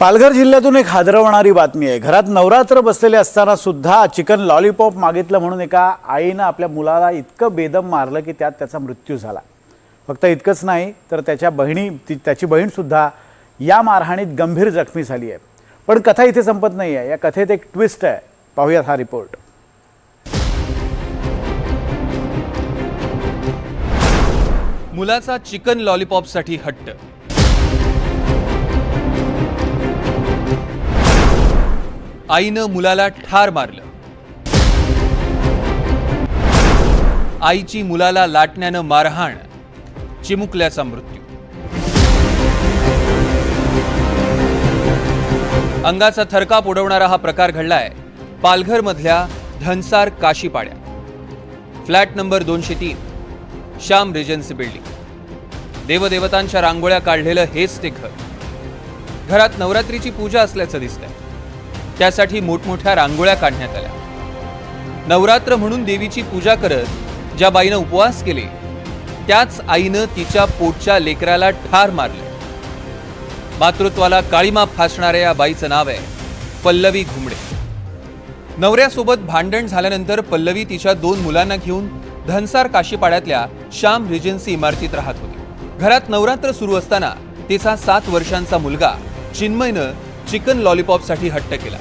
पालघर जिल्ह्यातून एक हादरवणारी बातमी आहे. घरात नवरात्र बसलेले असताना सुद्धा चिकन लॉलीपॉप मागितलं म्हणून एका आईनं आपल्या मुलाला इतकं बेदम मारलं की त्यात त्याचा मृत्यू झाला. फक्त इतकंच नाही तर त्याच्या बहिणी ती त्याची बहीणसुद्धा या मारहाणीत गंभीर जखमी झाली आहे. पण कथा इथे संपत नाही आहे. या कथेत एक ट्विस्ट आहे. पाहूयात हा रिपोर्ट मुलाचा चिकन लॉलीपॉपसाठी हट्ट आईनं मुलाला ठार मारलं. आईची मुलाला लाटण्यानं मारहाण चिमुकल्याचा मृत्यू. अंगाचा थरकाप उडवणारा हा प्रकार घडलाय पालघरमधल्या धनसार काशीपाड्या फ्लॅट नंबर दोनशे तीन श्याम रेजन्सी बिल्डिंग. देवदेवतांच्या रांगोळ्या काढलेलं हेच ते घर. घरात नवरात्रीची पूजा असल्याचं दिसतंय. त्यासाठी मोठमोठ्या रांगोळ्या काढण्यात आल्या. नवरात्र म्हणून देवीची पूजा करत ज्या बाईनं उपवास केले त्याच आईनं तिच्या पोटच्या लेकराला ठार मारले. मातृत्वाला काळीमा फासणाऱ्या या बाईचं नाव आहे पल्लवी घुमडे. नवऱ्यासोबत भांडण झाल्यानंतर पल्लवी तिच्या दोन मुलांना घेऊन धनसार काशीपाड्यातल्या श्याम रिजन्सी इमारतीत राहत होती. घरात नवरात्र सुरू असताना तिचा सात वर्षांचा मुलगा चिन्मयनं चिकन लॉलीपॉपसाठी हट्ट केला.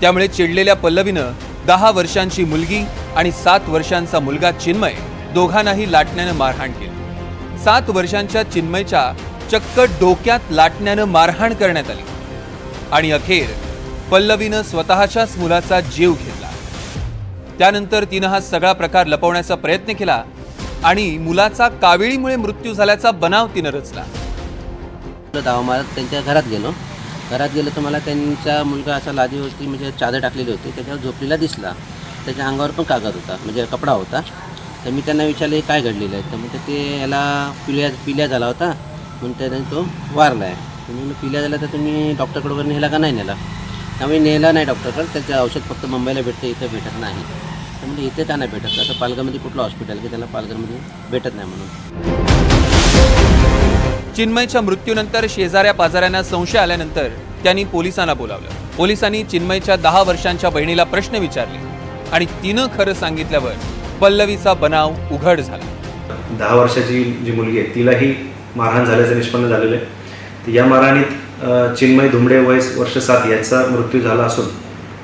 त्यामुळे चिडलेल्या पल्लवीनं दहा वर्षांची मुलगी आणि सात वर्षांचा मुलगा चिन्मय दोघांनाही लाटण्यानं मारहाण केली. सात वर्षांच्या चिन्मयच्या चक्क डोक्यात लाटण्यानं मारहाण करण्यात आली. आणि अखेर पल्लवीनं स्वतःच्याच मुलाचा जीव घेतला. त्यानंतर तिनं हा सगळा प्रकार लपवण्याचा प्रयत्न केला आणि मुलाचा काविळीमुळे मृत्यू झाल्याचा बनाव तिनं रचला. धावा मारत त्यांच्या घरात गेलो. घरात गेलं तर मला त्यांचा मुलगा असा लादीवरती म्हणजे चादर टाकलेली होती त्याच्यावर झोपलेला दिसला. त्याच्या अंगावर पण कागद होता म्हणजे कपडा होता. तर मी त्यांना विचारले काय घडलेलं आहे? तर म्हणजे ते याला पिल्या पिल्या झाला होता. म्हणून त्याने तो वारला आहे. तुम्ही पिल्या झाला तर तुम्ही डॉक्टरकडे वगैरे नेला का नाही नेला? त्यामुळे नेला नाही डॉक्टरकडे त्याचं औषध फक्त मुंबईला भेटतं इथं भेटत नाही. तर म्हणजे इथे का नाही भेटत? आता पालघरमध्ये कुठलं हॉस्पिटल की त्याला पालघरमध्ये भेटत नाही म्हणून? चिन्मयच्या मृत्यूनंतर शेजाऱ्या पाजाऱ्यांना संशय आल्यानंतर त्यांनी पोलिसांना बोलावलं. पोलिसांनी चिन्मयच्या दहा वर्षांच्या बहिणीला प्रश्न विचारले आणि तिनं खरं सांगितल्यावर पल्लवीचा बनाव उघड झाला. दहा वर्षाची जी मुलगी आहे तिलाही मारहाण झाल्याचं निष्पन्न झालेलं आहे. या मारहाणीत चिन्मय धुमडे वयस वर्ष सात याचा मृत्यू झाला असून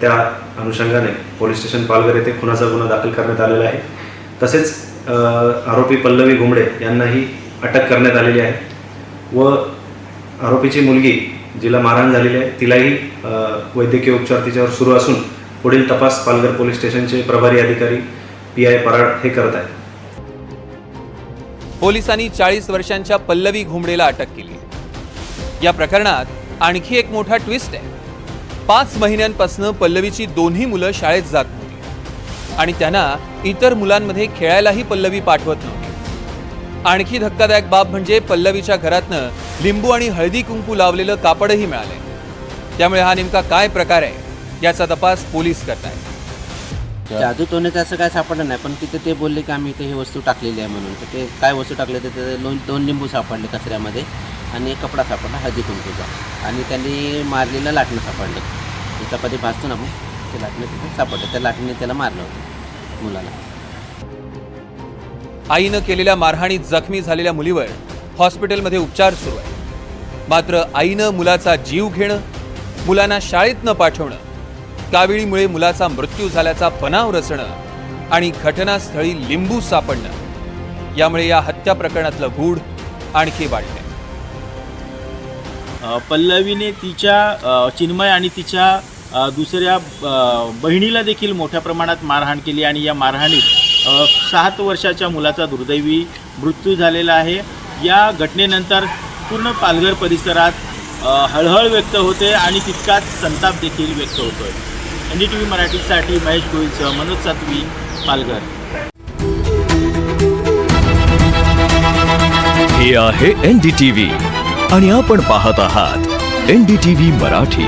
त्या अनुषंगाने पोलीस स्टेशन पालघर येथे खुनाचा गुन्हा दाखल करण्यात आलेला आहे. तसेच आरोपी पल्लवी घुमडे यांनाही अटक करण्यात आलेली आहे. व आरोपीची मुलगी जिला मारहाण झालेली आहे तिलाही वैद्यकीय उपचार तिच्यावर सुरू असून पुढील तपास पालघर पोलीस स्टेशनचे प्रभारी अधिकारी पी आय पराड हे करत आहेत. पोलिसांनी चाळीस वर्षांच्या पल्लवी घुमडेला अटक केली. या प्रकरणात आणखी एक मोठा ट्विस्ट आहे. पाच महिन्यांपासून पल्लवीची दोन्ही मुलं शाळेत जात नव्हती. आणि त्यांना इतर मुलांमध्ये खेळायलाही पल्लवी पाठवत नव्हती. आणखी धक्कादायक बाब म्हणजे पल्लवीच्या घरातनं लिंबू आणि हळदी कुंकू लावलेलं कापडही मिळालंय त्यामुळे हा नेमका काय प्रकार आहे याचा तपास पोलीस करतायत. जादू टोण्याचं असं काय सापडलं नाही पण तिथे ते बोलले की आम्ही इथे ही वस्तू टाकलेली आहे म्हणून. तर ते काय वस्तू टाकले तर ते दोन दोन लिंबू सापडले कचऱ्यामध्ये आणि एक कपडा सापडला हळदी कुंकूचा. आणि त्यांनी मारलेलं लाटणं सापडलं. ते चपाती भाजतो ना आपण ते लाटणं तिथे सापडलं. त्या लाटणीने त्याला मारलं होतं मुलाला. आईनं केलेल्या मारहाणीत जखमी झालेल्या मुलीवर हॉस्पिटलमध्ये उपचार सुरू आहे मात्र आईनं मुलाचा जीव घेणं मुलांना शाळेत न पाठवणं काविळीमुळे मुलाचा मृत्यू झाल्याचा बनाव रचणं आणि घटनास्थळी लिंबू सापडणं यामुळे या हत्या प्रकरणातलं गूढ आणखी वाढले पल्लवीने तिच्या चिन्मय आणि तिच्या दुसऱ्या बहिणीला देखील मोठ्या प्रमाणात मारहाण केली आणि या मारहाणीत सात वर्षाच्या मुलाचा दुर्दैवी मृत्यू झालेला आहे. या घटनेनंतर पूर्ण पालघर परिसरात हळहळ व्यक्त होते आणि तितकाच संताप देखील व्यक्त होतो आहे एन डी टी व्ही मराठीसाठी महेश गोईलसह मनोज सातवी पालघर. हे आहे एन डी टी व्ही आणि आपण पाहत आहात N D T V Marathi.